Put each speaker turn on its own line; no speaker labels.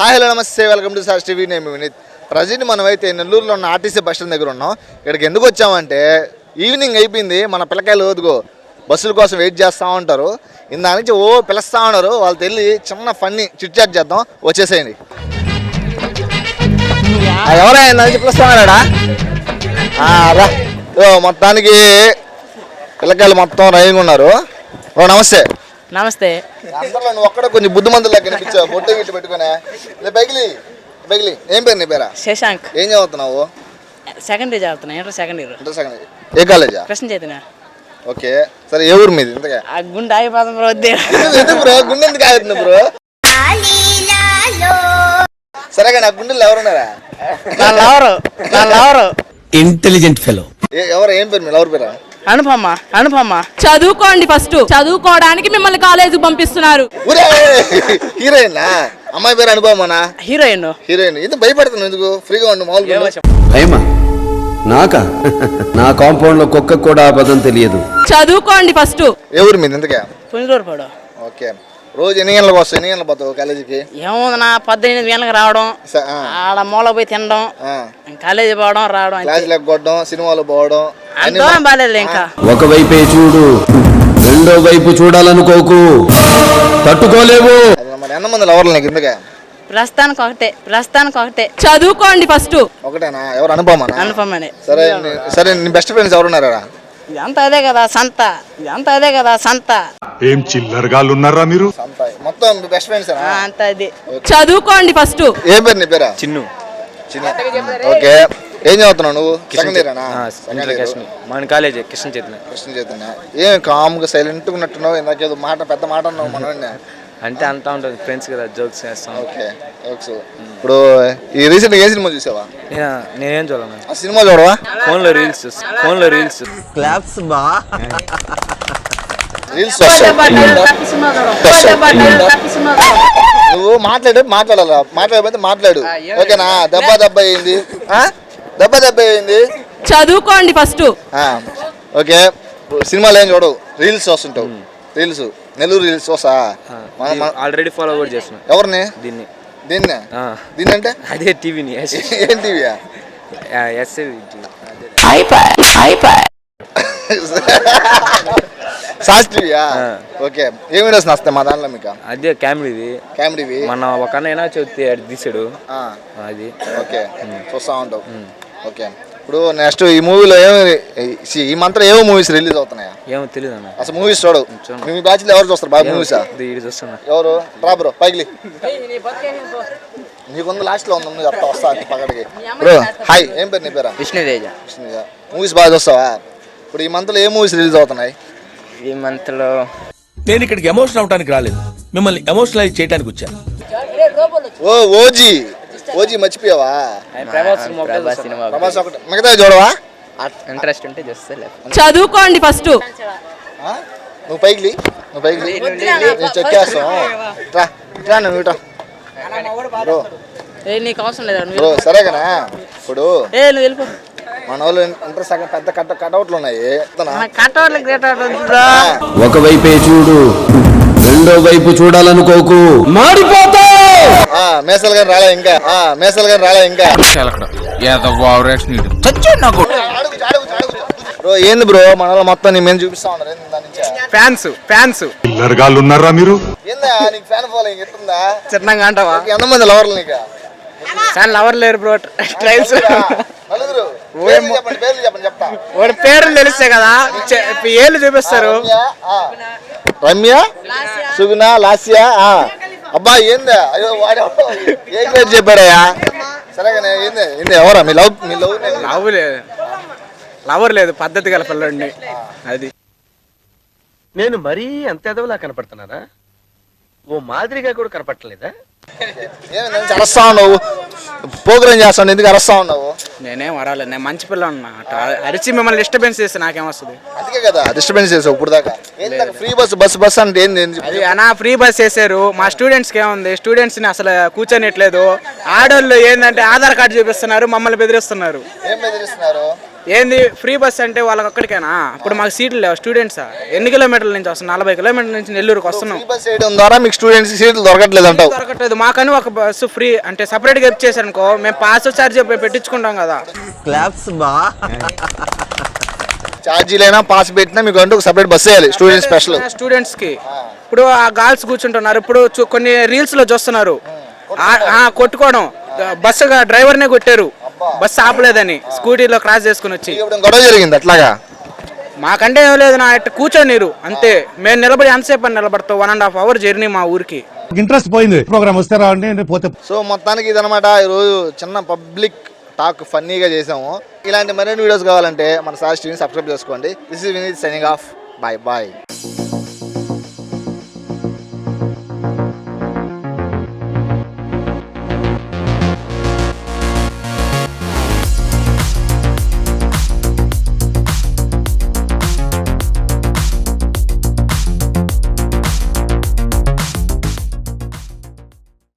Hi hello నమస్తే welcome to sir TV. నేను Vineeth. Present మనమైతే నెల్లూరులో ఉన్న ఆర్టీసీ బస్ స్టాండ్ దగ్గర ఉన్నాం. ఇక్కడికి ఎందుకు వచ్చామంటే ఈవినింగ్ అయిపోయింది. మన పిల్లకాయలు వదుకో బస్సుల కోసం వెయిట్ చేస్తూ ఉంటారు. ఇందా నుంచి ఓ పిలుస్తూ ఉన్నారు. వాళ్ళతో వెళ్ళి చిన్న ఫన్నీ చిట్ చాట్ చేద్దాం. వచ్చేసేయండి. ఎవరైనా పిలుస్తా ఉన్నాడా? ఓ మొత్తానికి పిల్లకాయలు మొత్తం రైంగ్ ఉన్నారు. ఓ నమస్తే.
నమస్తే.
అందరిలో నువ్వు ఒక్కడ కొంచెం బుద్ధిమంతులు లెక్క కనిపించావు. బొట్టు గిట్టు పెట్టుకునే. లే బైకిలి బైకిలి ఏం పేరు నీ పేరా?
శశాంక్.
ఏం చదువుతున్నావు?
సెకండ్ ఇయర్ చదువుతున్నా inter second year.
Inter second ఏ కాలేజా?
కృష్ణ చైతన్య.
ఓకే. సరే ఏ ఊరు మీది? ఇంతగా
ఆ గుండె ఆగిపోతాం బ్రో వద్దే.
ఎందుకు బ్రో? గుండె ఎందుకు ఆగుతుంది బ్రో? సరే కానీ ఆ గుండెలు ఎవరున్నారా?
నా లవరు నా లవరు.
ఇంటెలిజెంట్ ఫెలో
ఏ- ఎవరు? ఏం పేరు మీ ఎవరు పేరా?
అనుపమ్మ అనుపమ్మ.
చదువుకోండి ఫస్ట్. చదువుకోవడానికి మిమ్మల్ని కాలేజీకి పంపిస్తున్నారు.
హీరోయిన్ అమ్మాయి పేరు అనుభవమనా
హీరోయిన్.
హీరోయిన్. ఎందుకు భయపడుతున్నావు ఎందుకు? ఫ్రీగా ఉండు మామూలుగా.
భయమా? నాకా? నా కాంపౌండ్లో కుక్క కూడా ఆ పదం తెలియదు.
చదువుకోండి ఫస్ట్.
ఊరు మీది? ఇంతగా
పుంజూరు పడు
ఓకే. రోజు ఎన్ని గంటలకు వస్తావు? ఎన్ని గంటలకు పోతావు కాలేజీకి?
ఏముంది నా పద్దెనిమిది గంటలకు రావడం. ఆడ మూల పోయి తినడం.
ఆ.
కాలేజీ పోవడం రావడం అంతే.
క్లాస్ లేకపోవడం సినిమాలు పోవడం
బాగాలేదు ఇంకా.
ఒకవైపే చూడు. రెండో వైపు చూడాలనుకోకు. తట్టుకోలేవు.
ఎంతమంది లవర్లు నీకు ఇంతగా
ప్రస్తుతానికి ఒకటే ప్రస్తుతానికి ఒకటే.
చదువుకోండి ఫస్ట్.
ఒకటేనా? ఎవరు అనుభవమా
అనుపమ్మని
సరే సరే నీ బెస్ట్ ఫ్రెండ్స్ ఎవరున్నారా?
ఇదంతా అదే కదా సంత. ఇదంతా అదే కదా సంత.
ఏం చిల్లరగాళ్ళు ఉన్నారా మీరు?
సంత. మొత్తం బెస్ట్ ఫ్రెండ్స్
అంతా అది.
చదువుకోండి ఫస్ట్.
ఏం పేరు నీ పేరా?
చిన్ను.
చిన్న. ఓకే. ఏం చదువుతున్నావు నువ్వు? Second year
Krishna. మన కాలేజ్ కృష్ణ చైతన్య.
కృష్ణ చైతన్య. ఏం కామ్గా సైలెంట్గా ఉన్నట్టున్నావు? ఇందాకేదో మాట పెద్ద మాట అన్నావు మనోడిని.
అంటే అంతా ఉంటుంది. ఫ్రెండ్స్ కదా జోక్స్ చేస్తాం.
Okay okay. ఇప్పుడు ఈ రీసెంట్గా ఏ సినిమా చూసావా?
నేను- నేనేం చూడను
ఆ సినిమా చూడవా?
ఫోన్లో రీల్స్ ఫోన్లో రీల్స్
రీల్స్ వస్తాయి నువ్వు మాట్లాడే మాట్లాడాలా? మాట్లాడకపోతే మాట్లాడు. ఓకేనా? దెబ్బ దెబ్బ అయింది. ఆ? దెబ్బ దెబ్బ అయింది.
చదువుకోండి ఫస్ట్.
ఆ, ఓకే. సినిమాలు ఏం చూడవు. రీల్స్ వస్తుంటావు రీల్స్. నెల్లూరు రీల్స్ వస్తా
ఆల్రెడీ ఫాలో కూడా చేస్తున్నా.
ఎవరిని?
దీన్ని.
దీన్ని?
ఆ.
దీన్ని అంటే?
అదే టీవీని.
ఏం టీవీయా
ఆ.
ఓకే. ఏం వీడియోస్ వస్తాయి మా దాంట్లో మీకు?
అదే కామెడీది
కామెడీవి
మన ఒక అన్న చెప్తే అది తీసాడు.
ఆ,
అది.
ఓకే. చూస్తా ఉంటావు. ఓకే. ఇప్పుడు నెక్స్ట్ ఈ మూవీలో ఏమి ఈ- ఈ మంత్రం ఏమో మూవీస్ రిలీజ్ అవుతున్నాయా?
ఏమో తెలియదు అన్న.
అసలు మూవీస్
చూడను.
మీ బ్యాచ్లో ఎవరు చూస్తారు? బాగా మూవీసా
చూస్తున్నా
ఎవరు? రా బ్రో పైకి నీకుంది లాస్ట్లో ఉంది? నువ్వు చెప్తా వస్తా పక్కడికి. బ్రో హాయ్ ఏం పేరు నీ పేరా?
విష్ణుతేజ
మూవీస్ బాగా చూస్తావా? ఇప్పుడు ఈ మంత్లో ఏ మూవీస్ రిలీజ్ అవుతున్నాయి?
ఈ మంత్లో
నేను ఇక్కడికి ఎమోషన్ అవడానికి రాలేదు. మిమ్మల్ని ఎమోషనలైజ్ చేయడానికి వచ్చాను.
ఓ ఓజీ ఓజీ మర్చిపోయావా?
ప్రభాస్ సినిమా
ప్రభాస్ ఒకటి. మిగతా చూడవా?
ఇంట్రెస్ట్ ఉంటే చూస్తే
చదువుకోండి ఫస్ట్.
ఆ? నువ్వు పైకి. నువ్వు పైకి. నేను చెక్కేస్తాం. రా ఇట్రా నువ్వు ఇట్రా. బ్రో.
ఏ నీకు అవసరం లేదా? నువ్వు
బ్రో సరే కదా ఇప్పుడు.
ఏ నువ్వు వెళ్ళిపో.
మన వాళ్ళు ఇంటర్ సగం పెద్ద కట్ట కటౌట్లు ఉన్నాయి. చెప్తానా?
మన కట్టవాళ్ళకి గ్రేట్ బ్రో.
ఒకవైపే చూడు రెండో వైపు చూడాలనుకోకు. మాడిపోతావు
ఆ మేసలు గారు రాలే ఇంకా. ఆ మేసలు గారు రాలే ఇంకా. బ్రో ఏంది బ్రో? మన వాళ్ళు మొత్తం నీ మీద చూపిస్తా ఉన్నారు. ఏంది దాని నుంచి?
Fans fans.
చిల్లరగాళ్ళు ఉన్నారా మీరు?
ఏందా నీకు ఫ్యాన్ ఫాలోయింగ్ ఎట్టుందా
చిన్నగా అంటావా?
నీకు ఎంతమంది లవర్లు నీకు?
చాలా లవర్ లేరు బ్రో ట్రైల్స్.
నలుగురు పేర్లు చెప్పండి పేర్లు చెప్పండి చెప్తా.
వాడి పేర్లు తెలిస్తే కదా ఏళ్ళు చూపిస్తారు.
రమ్య, సుగుణ లాస్య ఆ. అబ్బా ఏందా? అయ్యో వాడు ఏ పేరు చెప్పాడయ్యా సరే కానీ ఏంది? ఏంది ఎవరా? మీ లవ్ మీ లవ్
లవ్ లేదు లవర్ లేదు పద్ధతి గల పిల్లండి అది.
నేను మరీ అంత ఎదవలా కనపడుతున్నానా? ఓ మాదిరిగా కూడా కనపడలేదా
ఏమైంది అరస్తా ఉన్నావు ప్రోగ్రామ్ చేస్తాను ఎందుకు అరస్తా ఉన్నావు?
నేనేం వరాలేదు నేను మంచి పిల్ల ఉన్నా అరిచి మిమ్మల్ని డిస్టర్బెన్స్ చేస్తే నాకేం వస్తుంది
అందుకే కదా డిస్టర్బెన్స్ చేసావు ఇప్పుడు దాకా ఫ్రీ బస్ బస్ బస్ అంటే ఏంది ఏంది
అది అనా ఫ్రీ బస్ చేశారు. మా స్టూడెంట్స్కి ఏముంది? స్టూడెంట్స్ని అసలు కూర్చొనిట్లేదు ఆడోళ్ళు ఏంటంటే ఆధార్ కార్డు చూపిస్తున్నారు మమ్మల్ని బెదిరిస్తున్నారు.
ఏం బెదిరిస్తున్నారు?
ఏంది ఫ్రీ బస్ అంటే వాళ్ళకి ఒక్కడికేనా? ఇప్పుడు మాకు సీట్లు లేవు? స్టూడెంట్సా ఎన్ని కిలోమీటర్ల నుంచి వస్తున్నాం నలభై కిలోమీటర్ల నుంచి నెల్లూరుకి వస్తున్నాం
ఫ్రీ బస్ వేయడం ద్వారా మీకు స్టూడెంట్స్ సీట్లు దొరకట్లేదు అంటావు.
దొరకట్లేదు. మాకని ఒక బస్సు ఫ్రీ అంటే సపరేట్గా ఇచ్చేసారనుకో మేము పాస్ ఛార్జ్ పెట్టించుకుంటాం కదా.
ఛార్జీలైనా పాస్ పెట్టినా మీకు అంటూ సపరేట్ బస్ వేయాలి. స్టూడెంట్ స్పెషల్
స్టూడెంట్స్కి. ఇప్పుడు ఆ గర్ల్స్ కూర్చుంటున్నారు. ఇప్పుడు చూ- కొన్ని రీల్స్లో చూస్తున్నారు. ఆ- ఆ, కొట్టుకోవడం. బస్సు డ్రైవర్నే కొట్టారు. బస్సు ఆపలేదని స్కూటీలో క్రాస్ చేసుకుని వచ్చి.
గొడవ జరిగింది అట్లాగా?
మాకంటే ఏం లేదు నా ఇట్ట కూర్చోనీరు అంతే. మేము నిలబడి ఎంతసేపు అని నిలబడతాం one and half hour journey మా ఊరికి.
ఇంట్రెస్ట్ పోయింది. ప్రోగ్రామ్ వస్తే రావండి పోతే
సో మొత్తానికి ఇదనమాట ఈరోజు చిన్న పబ్లిక్ టాక్ ఫన్నీగా చేసాము ఇలాంటి మరిన్ని వీడియోస్ కావాలంటే మన సార్ టీవీని సబ్స్క్రైబ్ చేసుకోండి. This is Vineeth signing off bye bye